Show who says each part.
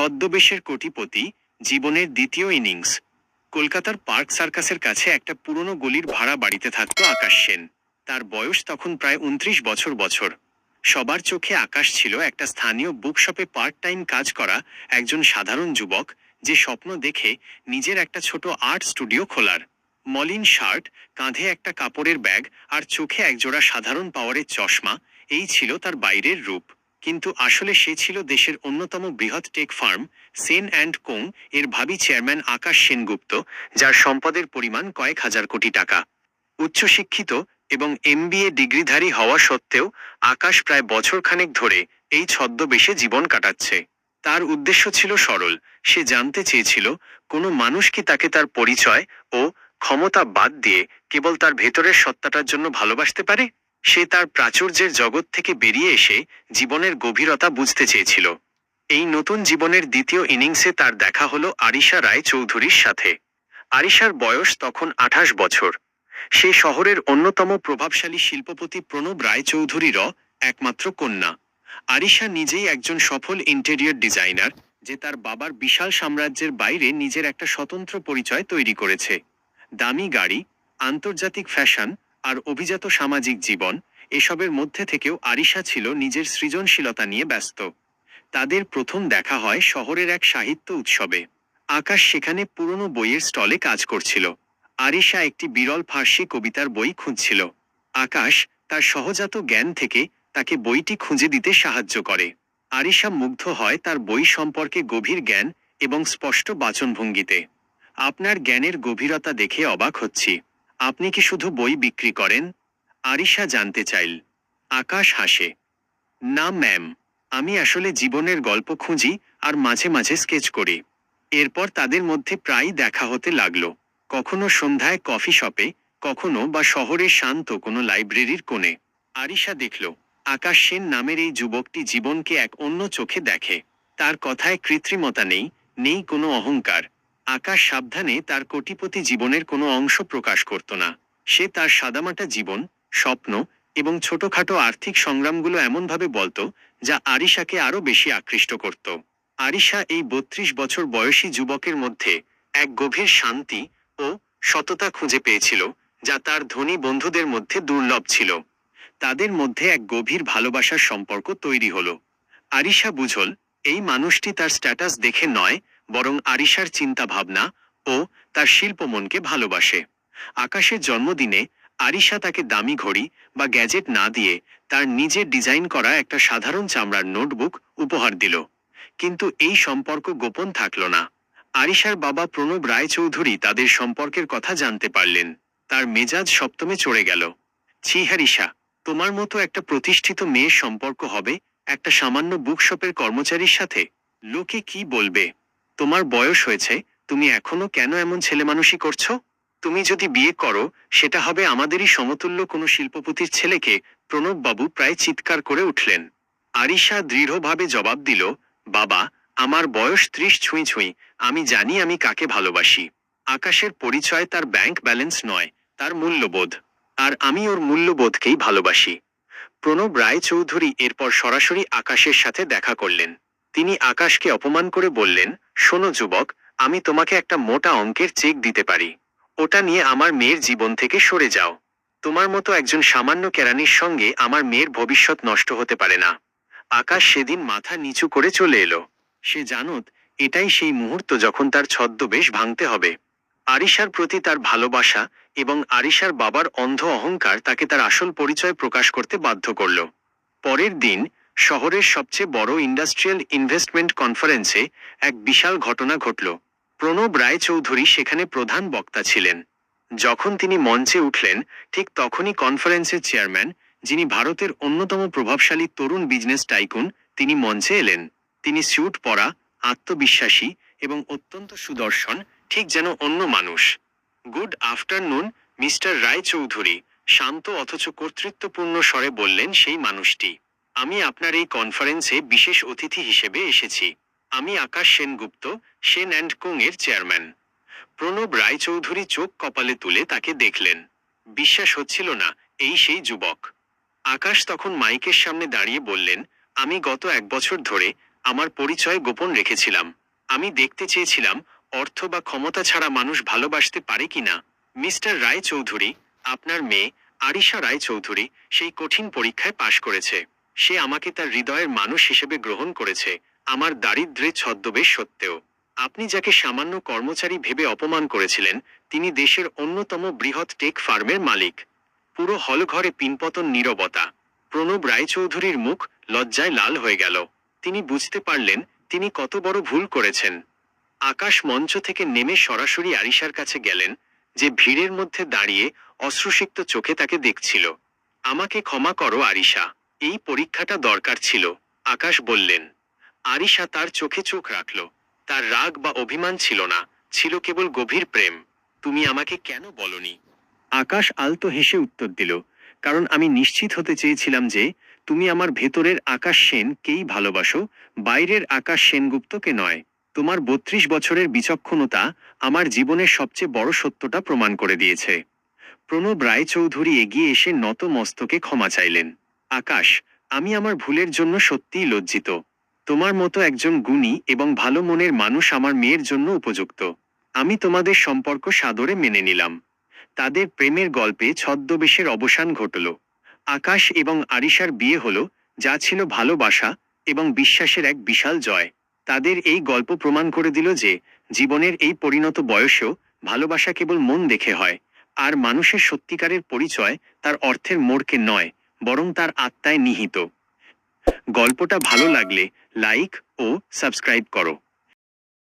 Speaker 1: ছদ্মবেশের কোটিপতি জীবনের দ্বিতীয় ইনিংস। কলকাতার পার্ক সার্কাসের কাছে একটা পুরনো গলির ভাড়া বাড়িতে থাকত আকাশ সেন। তার বয়স তখন প্রায় উনত্রিশ বছর বছর। সবার চোখে আকাশ ছিল একটা স্থানীয় বুকশপে পার্ট টাইম কাজ করা একজন সাধারণ যুবক যে স্বপ্ন দেখে নিজের একটা ছোট আর্ট স্টুডিও খোলার। মলিন শার্ট, কাঁধে একটা কাপড়ের ব্যাগ আর চোখে একজোড়া সাধারণ পাওয়ারের চশমা, এই ছিল তার বাইরের রূপ। কিন্তু আসলে সে ছিল দেশের অন্যতম বৃহৎ tech firm, Sen and co এর ভাবি চেয়ারম্যান আকাশ সেনগুপ্ত, যার সম্পদের পরিমাণ কয়েক হাজার কোটি টাকা। উচ্চশিক্ষিত এবং এমবিএ ডিগ্রিধারী হওয়া সত্ত্বেও আকাশ প্রায় বছরখানেক ধরে এই ছদ্মবেশে জীবন কাটাচ্ছে। তার উদ্দেশ্য ছিল সরল। সে জানতে চেয়েছিল, কোনো মানুষ কি তাকে তার পরিচয় ও ক্ষমতা বাদ দিয়ে কেবল তার ভেতরের সত্তাটার জন্য ভালোবাসতে পারে? সে তার প্রাচুর্যের জগৎ থেকে বেরিয়ে এসে জীবনের গভীরতা বুঝতে চেয়েছিল। এই নতুন জীবনের দ্বিতীয় ইনিংসে তার দেখা হল আরিশা রায় চৌধুরীর সাথে। আরিশার বয়স তখন আঠাশ বছর। সে শহরের অন্যতম প্রভাবশালী শিল্পপতি প্রণব রায় চৌধুরীর একমাত্র কন্যা। আরিশা নিজেই একজন সফল ইন্টেরিয়র ডিজাইনার, যে তার বাবার বিশাল সাম্রাজ্যের বাইরে নিজের একটা স্বতন্ত্র পরিচয় তৈরি করেছে। দামি গাড়ি, আন্তর্জাতিক ফ্যাশন আর অভিজাত সামাজিক জীবন, এসবের মধ্যে থেকেও আরিশা ছিল নিজের সৃজনশীলতা নিয়ে ব্যস্ত। তাদের প্রথম দেখা হয় শহরের এক সাহিত্য উৎসবে। আকাশ সেখানে পুরনো বইয়ের স্টলে কাজ করছিল। আরিশা একটি বিরল ফার্সি কবিতার বই খুঁজছিল। আকাশ তার সহজাত জ্ঞান থেকে তাকে বইটি খুঁজে দিতে সাহায্য করে। আরিশা মুগ্ধ হয় তার বই সম্পর্কে গভীর জ্ঞান এবং স্পষ্ট বাচনভঙ্গিতে। আপনার জ্ঞানের গভীরতা দেখে অবাক হচ্ছি। আপনি কি শুধু বই বিক্রি করেন? আরিশা জানতে চাইল। আকাশ হাসে। না, ম্যাম। আমি আসলে জীবনের গল্প খুঁজি আর মাঝে মাঝে স্কেচ করি। এরপর তাদের মধ্যে প্রায়ই দেখা হতে লাগল। কখনো সন্ধ্যায় কফি শপে, কখনো বা শহরের শান্ত কোনো লাইব্রেরির কোণে। আরিশা দেখল, আকাশ সেন নামের এই যুবকটি জীবনকে এক অন্য চোখে দেখে। তার কথায় কৃত্রিমতা নেই নেই কোনো অহংকার। আকাশ সাবধানে তার কোটিপতি জীবনের কোনো অংশ প্রকাশ করত না। সে তার সাদামাটা জীবন, স্বপ্ন এবং ছোটখাটো আর্থিক সংগ্রামগুলো এমনভাবে বলতো, যা আরিশাকে আরও বেশি আকৃষ্ট করত। আরিশা এই বত্রিশ বছর বয়সী যুবকের মধ্যে এক গভীর শান্তি ও সততা খুঁজে পেয়েছিল, যা তার ধনী বন্ধুদের মধ্যে দুর্লভ ছিল। তাদের মধ্যে এক গভীর ভালোবাসার সম্পর্ক তৈরি হল। আরিশা বুঝল, এই মানুষটি তার স্ট্যাটাস দেখে নয় বরং আরিশার চিন্তা ভাবনা ও তার শিল্পমনকে ভালোবাসে। আকাশের জন্মদিনে আরিশা তাকে দামি ঘড়ি বা গ্যাজেট না দিয়ে তার নিজের ডিজাইন করা একটা সাধারণ চামড়ার নোটবুক উপহার দিল। কিন্তু এই সম্পর্ক গোপন থাকল না। আরিশার বাবা প্রণব রায়চৌধুরী তাদের সম্পর্কের কথা জানতে পারলেন। তার মেজাজ সপ্তমে চড়ে গেল। ছি হারিশা, তোমার মতো একটা প্রতিষ্ঠিত মেয়ের সম্পর্ক হবে একটা সামান্য বুকশপের কর্মচারীর সাথে? লোকে কি বলবে? তোমার বয়স হয়েছে, তুমি এখনও কেন এমন ছেলেমানুষি করছ? তুমি যদি বিয়ে করো, সেটা হবে আমাদেরই সমতুল্য কোনো শিল্পপতির ছেলেকে, প্রণববাবু প্রায় চিৎকার করে উঠলেন। আরিশা দৃঢ়ভাবে জবাব দিল, বাবা, আমার বয়স ত্রিশ ছুঁই ছুঁই, আমি জানি আমি কাকে ভালোবাসি। আকাশের পরিচয় তার ব্যাংক ব্যালেন্স নয়, তার মূল্যবোধ। আর আমি ওর মূল্যবোধকেই ভালোবাসি। প্রণব রায় চৌধুরী এরপর সরাসরি আকাশের সাথে দেখা করলেন। তিনি আকাশকে অপমান করে বললেন, শোনো যুবক, আমি তোমাকে একটা মোটা অঙ্কের চেক দিতে পারি। ওটা নিয়ে আমার মেয়ের জীবন থেকে সরে যাও। তোমার মতো একজন সামান্য কেরানির সঙ্গে আমার মেয়ের ভবিষ্যৎ নষ্ট হতে পারে না। আকাশ সেদিন মাথা নিচু করে চলে এলো। সে জানত, এটাই সেই মুহূর্ত যখন তার ছদ্মবেশ ভাঙতে হবে। আরিশার প্রতি তার ভালোবাসা এবং আরিশার বাবার অন্ধ অহংকার তাকে তার আসল পরিচয় প্রকাশ করতে বাধ্য করল। পরের দিন শহরের সবচেয়ে বড় ইন্ডাস্ট্রিয়াল ইনভেস্টমেন্ট কনফারেন্সে এক বিশাল ঘটনা ঘটল। প্রণব রায়চৌধুরী সেখানে প্রধান বক্তা ছিলেন। যখন তিনি মঞ্চে উঠলেন, ঠিক তখনই কনফারেন্সের চেয়ারম্যান, যিনি ভারতের অন্যতম প্রভাবশালী তরুণ বিজনেস টাইকুন, তিনি মঞ্চে এলেন। তিনি স্যুট পরা, আত্মবিশ্বাসী এবং অত্যন্ত সুদর্শন, ঠিক যেন অন্য মানুষ। গুড আফটারনুন, মিস্টার রায়চৌধুরী, শান্ত অথচ কর্তৃত্বপূর্ণ স্বরে বললেন সেই মানুষটি। আমি আপনার এই কনফারেন্সে বিশেষ অতিথি হিসেবে এসেছি। আমি আকাশ সেনগুপ্ত, সেন অ্যান্ড কোং এর চেয়ারম্যান প্রণব রায়চৌধুরী চোখ কপালে তুলে তাকে দেখলেন। বিশ্বাস হচ্ছিল না, এই সেই যুবক। আকাশ তখন মাইকের সামনে দাঁড়িয়ে বললেন, আমি গত এক বছর ধরে আমার পরিচয় গোপন রেখেছিলাম। আমি দেখতে চেয়েছিলাম, অর্থ বা ক্ষমতা ছাড়া মানুষ ভালোবাসতে পারে কিনা মিস্টার রায় চৌধুরী আপনার মেয়ে আরিশা রায় চৌধুরী সেই কঠিন পরীক্ষায় পাশ করেছে। সে আমাকে তার হৃদয়ের মানুষ হিসেবে গ্রহণ করেছে, আমার দারিদ্র্যে ছদ্মবেশ সত্ত্বেও। আপনি যাকে সামান্য কর্মচারী ভেবে অপমান করেছিলেন, তিনি দেশের অন্যতম বৃহৎ টেক ফার্মের মালিক। পুরো হলঘরে পিনপতন নীরবতা। প্রণব রায়চৌধুরীর মুখ লজ্জায় লাল হয়ে গেল। তিনি বুঝতে পারলেন, তিনি কত বড় ভুল করেছেন। আকাশ মঞ্চ থেকে নেমে সরাসরি আরিশার কাছে গেলেন, যে ভিড়ের মধ্যে দাঁড়িয়ে অশ্রুসিক্ত চোখে তাকে দেখছিল। আমাকে ক্ষমা করো, আরিশা। এই পরীক্ষাটা দরকার ছিল। আকাশ বললেন, আরিশা তার চোখে চোখ রাখল। তার রাগ বা অভিমান ছিল না, ছিল কেবল গভীর প্রেম। তুমি আমাকে কেন বলনি? আকাশ আলতো হেসে উত্তর দিল, কারণ আমি নিশ্চিত হতে চেয়েছিলাম যে, তুমি আমার ভেতরের আকাশ সেনকেই ভালোবাসো, বাইরের আকাশ সেনগুপ্তকে নয়। তোমার বত্রিশ বছরের বিচক্ষণতা আমার জীবনের সবচেয়ে বড় সত্যটা প্রমাণ করে দিয়েছে। প্রণব রায়চৌধুরী এগিয়ে এসে নত মস্তকে ক্ষমা চাইলেন। আকাশ, আমি আমার ভুলের জন্য সত্যিই লজ্জিত। তোমার মতো একজন গুণী এবং ভালো মনের মানুষ আমার মেয়ের জন্য উপযুক্ত। আমি তোমাদের সম্পর্ক সাদরে মেনে নিলাম। তাদের প্রেমের গল্পে ছদ্মবেশের অবসান ঘটল। আকাশ এবং আরিশার বিয়ে হল, যা ছিল ভালোবাসা এবং বিশ্বাসের এক বিশাল জয়। তাদের এই গল্প প্রমাণ করে দিল যে, জীবনের এই পরিণত বয়সেও ভালোবাসা কেবল মন দেখে হয়, আর মানুষের সত্যিকারের পরিচয় তার অর্থের মোড়কে নয়। বরং তার আত্মায় নিহিত। গল্পটা ভালো লাগলে লাইক ও সাবস্ক্রাইব করো।